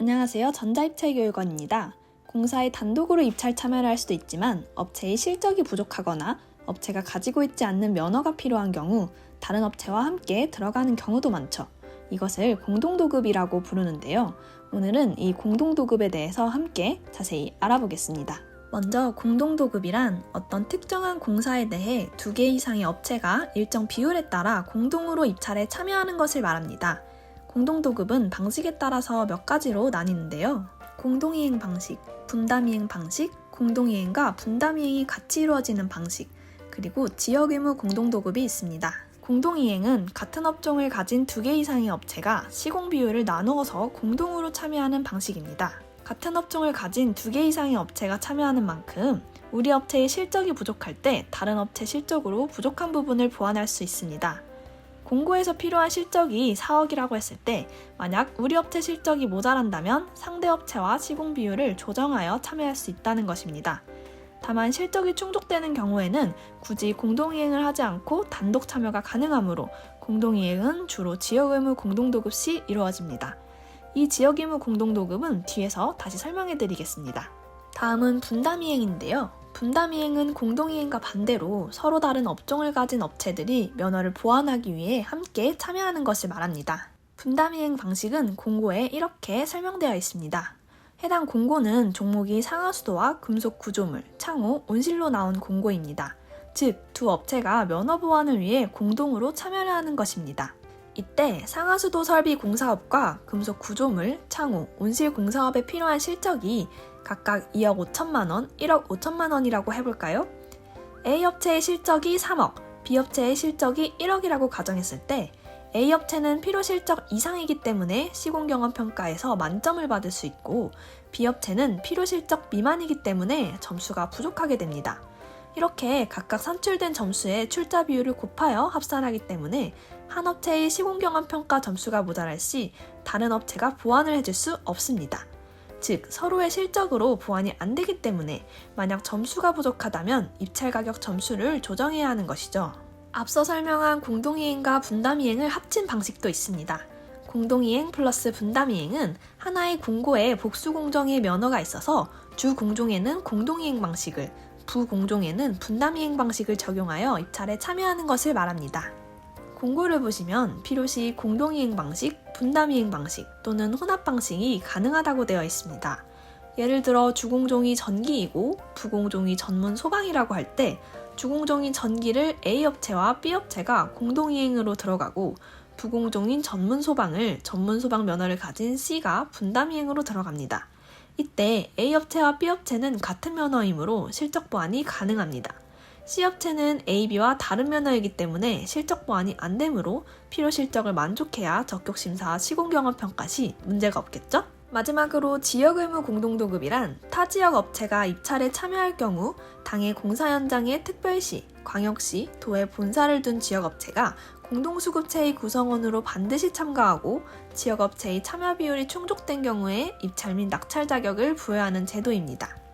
안녕하세요. 전자입찰교육원입니다. 공사에 단독으로 입찰 참여를 할 수도 있지만 업체의 실적이 부족하거나 업체가 가지고 있지 않는 면허가 필요한 경우 다른 업체와 함께 들어가는 경우도 많죠. 이것을 공동도급이라고 부르는데요. 오늘은 이 공동도급에 대해서 함께 자세히 알아보겠습니다. 먼저 공동도급이란 어떤 특정한 공사에 대해 두 개 이상의 업체가 일정 비율에 따라 공동으로 입찰에 참여하는 것을 말합니다. 공동도급은 방식에 따라서 몇 가지로 나뉘는데요. 공동이행 방식, 분담이행 방식, 공동이행과 분담이행이 같이 이루어지는 방식, 그리고 지역의무 공동도급이 있습니다. 공동이행은 같은 업종을 가진 두 개 이상의 업체가 시공 비율을 나누어서 공동으로 참여하는 방식입니다. 같은 업종을 가진 두 개 이상의 업체가 참여하는 만큼 우리 업체의 실적이 부족할 때 다른 업체 실적으로 부족한 부분을 보완할 수 있습니다. 공고에서 필요한 실적이 4억이라고 했을 때 만약 우리 업체 실적이 모자란다면 상대 업체와 시공 비율을 조정하여 참여할 수 있다는 것입니다. 다만 실적이 충족되는 경우에는 굳이 공동이행을 하지 않고 단독 참여가 가능하므로 공동이행은 주로 지역의무 공동도급 시 이루어집니다. 이 지역의무 공동도급은 뒤에서 다시 설명해 드리겠습니다. 다음은 분담이행인데요. 분담이행은 공동이행과 반대로 서로 다른 업종을 가진 업체들이 면허를 보완하기 위해 함께 참여하는 것을 말합니다. 분담이행 방식은 공고에 이렇게 설명되어 있습니다. 해당 공고는 종목이 상하수도와 금속 구조물, 창호, 온실로 나온 공고입니다. 즉, 두 업체가 면허 보완을 위해 공동으로 참여를 하는 것입니다. 이때 상하수도 설비 공사업과 금속 구조물, 창호, 온실 공사업에 필요한 실적이 각각 2억 5천만 원, 1억 5천만 원이라고 해볼까요? A 업체의 실적이 3억, B 업체의 실적이 1억이라고 가정했을 때 A 업체는 필요 실적 이상이기 때문에 시공 경험 평가에서 만점을 받을 수 있고 B 업체는 필요 실적 미만이기 때문에 점수가 부족하게 됩니다. 이렇게 각각 산출된 점수의 출자 비율을 곱하여 합산하기 때문에 한 업체의 시공 경험 평가 점수가 모자랄 시 다른 업체가 보완을 해줄 수 없습니다. 즉, 서로의 실적으로 보완이 안 되기 때문에 만약 점수가 부족하다면 입찰 가격 점수를 조정해야 하는 것이죠. 앞서 설명한 공동이행과 분담이행을 합친 방식도 있습니다. 공동이행 플러스 분담이행은 하나의 공고에 복수공정의 면허가 있어서 주 공종에는 공동이행 방식을, 부공종에는 분담이행 방식을 적용하여 입찰에 참여하는 것을 말합니다. 공고를 보시면 필요시 공동이행 방식, 분담이행 방식 또는 혼합 방식이 가능하다고 되어 있습니다. 예를 들어 주공종이 전기이고 부공종이 전문 소방이라고 할 때 주공종인 전기를 A 업체와 B 업체가 공동이행으로 들어가고 부공종인 전문 소방을 전문 소방 면허를 가진 C가 분담이행으로 들어갑니다. 이때 A 업체와 B 업체는 같은 면허이므로 실적 보완이 가능합니다. C업체는 AB와 다른 면허이기 때문에 실적 보완이 안 되므로 필요 실적을 만족해야 적격 심사 시공경험 평가 시 문제가 없겠죠? 마지막으로 지역 의무 공동도급이란 타 지역 업체가 입찰에 참여할 경우 당해 공사 현장에 특별시, 광역시, 도에 본사를 둔 지역 업체가 공동수급체의 구성원으로 반드시 참가하고 지역 업체의 참여 비율이 충족된 경우에 입찰 및 낙찰 자격을 부여하는 제도입니다.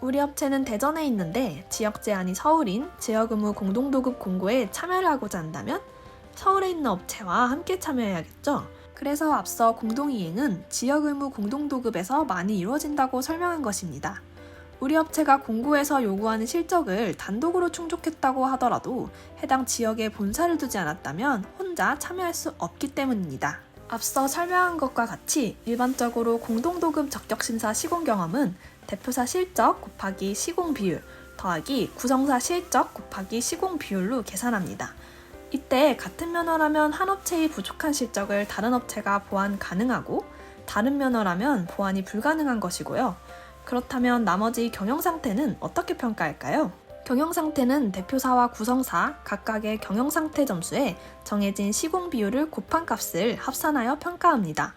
우리 업체는 대전에 있는데 지역 제한이 서울인 지역의무 공동도급 공고에 참여를 하고자 한다면 서울에 있는 업체와 함께 참여해야겠죠. 그래서 앞서 공동이행은 지역의무 공동도급에서 많이 이루어진다고 설명한 것입니다. 우리 업체가 공고에서 요구하는 실적을 단독으로 충족했다고 하더라도 해당 지역에 본사를 두지 않았다면 혼자 참여할 수 없기 때문입니다. 앞서 설명한 것과 같이 일반적으로 공동도급 적격심사 시공 경험은 대표사 실적 곱하기 시공 비율 더하기 구성사 실적 곱하기 시공 비율로 계산합니다. 이때 같은 면허라면 한 업체의 부족한 실적을 다른 업체가 보완 가능하고 다른 면허라면 보완이 불가능한 것이고요. 그렇다면 나머지 경영 상태는 어떻게 평가할까요? 경영 상태는 대표사와 구성사 각각의 경영 상태 점수에 정해진 시공 비율을 곱한 값을 합산하여 평가합니다.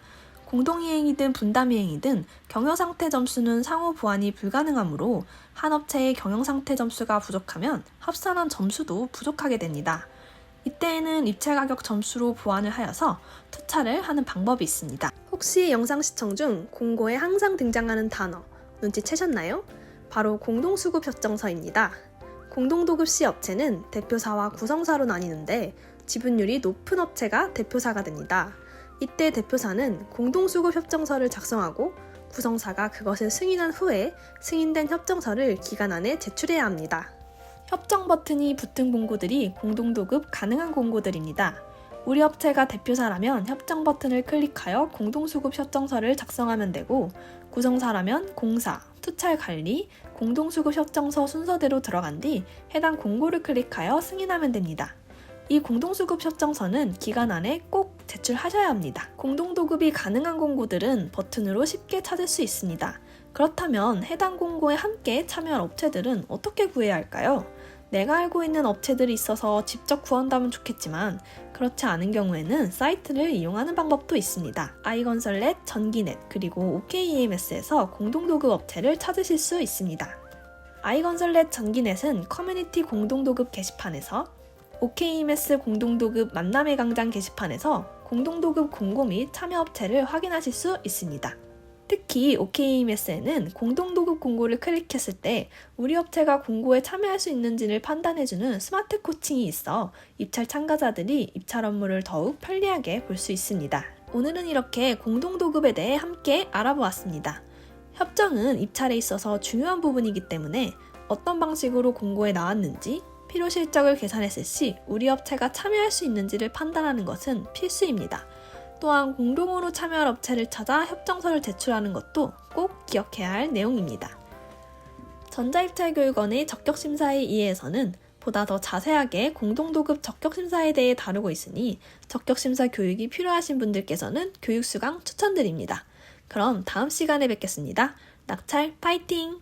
공동이행이든 분담이행이든 경영상태 점수는 상호 보완이 불가능하므로 한 업체의 경영상태 점수가 부족하면 합산한 점수도 부족하게 됩니다. 이때에는 입찰 가격 점수로 보완을 하여서 투차를 하는 방법이 있습니다. 혹시 영상 시청 중 공고에 항상 등장하는 단어 눈치채셨나요? 바로 공동수급 협정서입니다. 공동도급 시 업체는 대표사와 구성사로 나뉘는데 지분율이 높은 업체가 대표사가 됩니다. 이때 대표사는 공동수급 협정서를 작성하고 구성사가 그것을 승인한 후에 승인된 협정서를 기간 안에 제출해야 합니다. 협정 버튼이 붙은 공고들이 공동도급 가능한 공고들입니다. 우리 업체가 대표사라면 협정 버튼을 클릭하여 공동수급 협정서를 작성하면 되고 구성사라면 공사, 투찰 관리, 공동수급 협정서 순서대로 들어간 뒤 해당 공고를 클릭하여 승인하면 됩니다. 이 공동수급 협정서는 기간 안에 꼭 제출하셔야 합니다. 공동도급이 가능한 공고들은 버튼으로 쉽게 찾을 수 있습니다. 그렇다면 해당 공고에 함께 참여할 업체들은 어떻게 구해야 할까요? 내가 알고 있는 업체들이 있어서 직접 구한다면 좋겠지만 그렇지 않은 경우에는 사이트를 이용하는 방법도 있습니다. 아이건설넷, 전기넷, 그리고 OKEMS에서 공동도급 업체를 찾으실 수 있습니다. 아이건설넷 전기넷은 커뮤니티 공동도급 게시판에서 OKEMS 공동도급 만남의 강장 게시판에서 공동도급 공고 및 참여 업체를 확인하실 수 있습니다. 특히 OKEMS에는 공동도급 공고를 클릭했을 때 우리 업체가 공고에 참여할 수 있는지를 판단해주는 스마트 코칭이 있어 입찰 참가자들이 입찰 업무를 더욱 편리하게 볼 수 있습니다. 오늘은 이렇게 공동도급에 대해 함께 알아보았습니다. 협정은 입찰에 있어서 중요한 부분이기 때문에 어떤 방식으로 공고에 나왔는지 필요 실적을 계산했을 시 우리 업체가 참여할 수 있는지를 판단하는 것은 필수입니다. 또한 공동으로 참여할 업체를 찾아 협정서를 제출하는 것도 꼭 기억해야 할 내용입니다. 전자입찰교육원의 적격심사에 의해서는 보다 더 자세하게 공동도급 적격심사에 대해 다루고 있으니 적격심사 교육이 필요하신 분들께서는 교육수강 추천드립니다. 그럼 다음 시간에 뵙겠습니다. 낙찰 파이팅!